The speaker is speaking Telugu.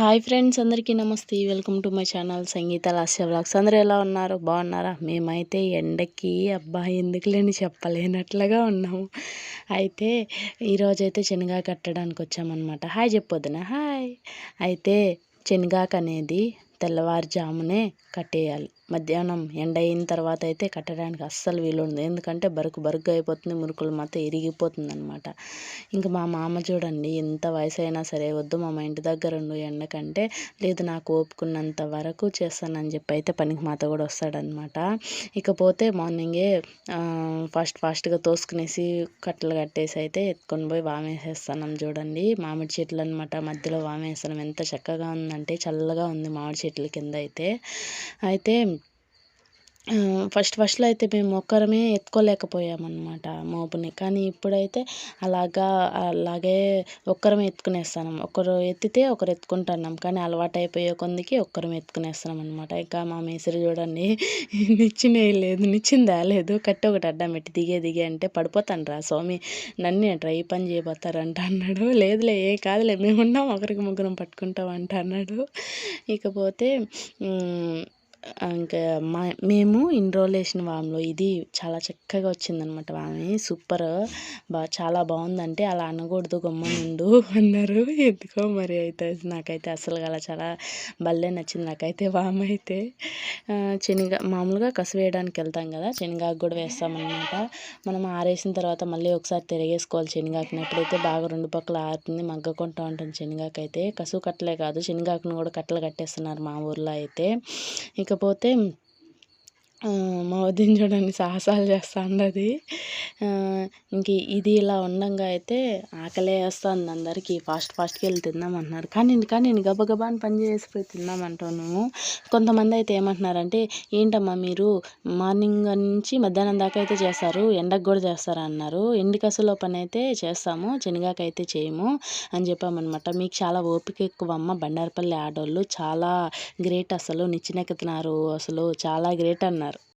హాయ్ ఫ్రెండ్స్ అందరికీ నమస్తే. Welcome to my channel Sangeetha Lasya vlogs అందరూ ఎలా ఉన్నారు? బాగున్నారా? మేమైతే ఎండకి అబ్బా ఎందుకు లేని చెప్పలేనట్లుగా ఉన్నాము. అయితే ఈరోజైతే శనగా కట్టడానికి వచ్చామన్నమాట. హాయ్ చెప్పొద్దున హాయ్. అయితే శనగాకు అనేది తెల్లవారుజామునే కట్టేయాలి. మధ్యాహ్నం ఎండ అయిన తర్వాత అయితే కట్టడానికి అస్సలు వీలుండదు. ఎందుకంటే బరుకు బరుగ్గా అయిపోతుంది మురుకులు మాత్రం ఇరిగిపోతుంది అనమాట ఇంకా మా మామ చూడండి ఎంత వయసు అయినా సరే వద్దు మా ఇంటి దగ్గర ఉండు ఎండకంటే లేదు నాకు ఓపుకున్నంత వరకు చేస్తానని చెప్పి అయితే పనికి మాత కూడా వస్తాడనమాట ఇకపోతే మార్నింగే ఫాస్ట్ ఫాస్ట్గా తోసుకునేసి కట్టలు కట్టేసి అయితే ఎత్తుకొని పోయి వామేసేస్తాను చూడండి. మామిడి చెట్లు అనమాట మధ్యలో వామేస్తాం ఎంత చక్కగా ఉందంటే చల్లగా ఉంది మామిడి చెట్ల కింద అయితే. అయితే ఫస్ట్ ఫస్ట్లో అయితే మేము ఒక్కరమే ఎత్తుకోలేకపోయామన్నమాట మోపుని. కానీ ఇప్పుడైతే అలాగా అలాగే ఒక్కరమే ఎత్తుకునేస్తాం ఒకరు ఎత్తితే ఒకరు ఎత్తుకుంటున్నాం. కానీ అలవాటు అయిపోయే కొందికి ఒక్కరం ఎత్తుకునేస్తున్నాం అనమాట ఇంకా మా మేసరి చూడండి నిచ్చినే లేదు నిచ్చిందా లేదు కట్టి ఒకటి అడ్డం పెట్టి దిగే దిగే అంటే పడిపోతాను రా స్వామి నన్ను డ్రై పని చేయబోతారంట అన్నాడు. లేదులే ఏ కాదులే మేము ఉన్నాం ఒకరికి ముగ్గురం పట్టుకుంటాం అంట అన్నాడు. ఇకపోతే ఇంకా మా మేము ఇన్ని రోజులు వేసిన వాములో ఇది చాలా చక్కగా వచ్చిందనమాట వామి. సూపర్. బా చాలా బాగుందంటే అలా అనకూడదు గమ్మనుండు అన్నారు. ఎందుకో మరి అయితే నాకైతే అసలు అలా చాలా భలే నచ్చింది నాకైతే వామ అయితే. శనగ మామూలుగా కసు వేయడానికి వెళ్తాం కదా శనగాకు కూడా వేస్తామన్నమాట మనం ఆరేసిన తర్వాత మళ్ళీ ఒకసారి తిరిగేసుకోవాలి శనగాకుని. ఎప్పుడైతే బాగా రెండు పక్కల ఆరుతుంది మగ్గకుంటూ ఉంటుంది శనగాకు అయితే కసు కట్టలే కాదు శనగాకును కూడా కట్టలు కట్టేస్తున్నారు మా ఊర్లో అయితే. ఇకపోతే అమ్మ వదిన సాహసాలు చేస్తూ ఉండదు ఇంక ఇది ఇలా ఉండంగా అయితే ఆకలే వేస్తుంది అందరికీ. ఫాస్ట్ ఫాస్ట్కి వెళ్ళి తిందామంటున్నారు. కానీ కానీ నేను గబగబా అని పని చేసిపోయి తిందామంటాను కొంతమంది అయితే ఏమంటున్నారంటే ఏంటమ్మా మీరు మార్నింగ్ నుంచి మధ్యాహ్నం దాకా అయితే చేస్తారు ఎండకు కూడా చేస్తారు అన్నారు. ఎండికసలో పని అయితే చేస్తాము శనగాకు అయితే చేయము అని చెప్పామన్నమాట. మీకు చాలా ఓపిక ఎక్కువ అమ్మ బండారపల్లి ఆడోళ్ళు చాలా గ్రేట్ అసలు. నిచ్చినెక్కుతున్నారు అసలు. చాలా గ్రేట్ అన్నారు.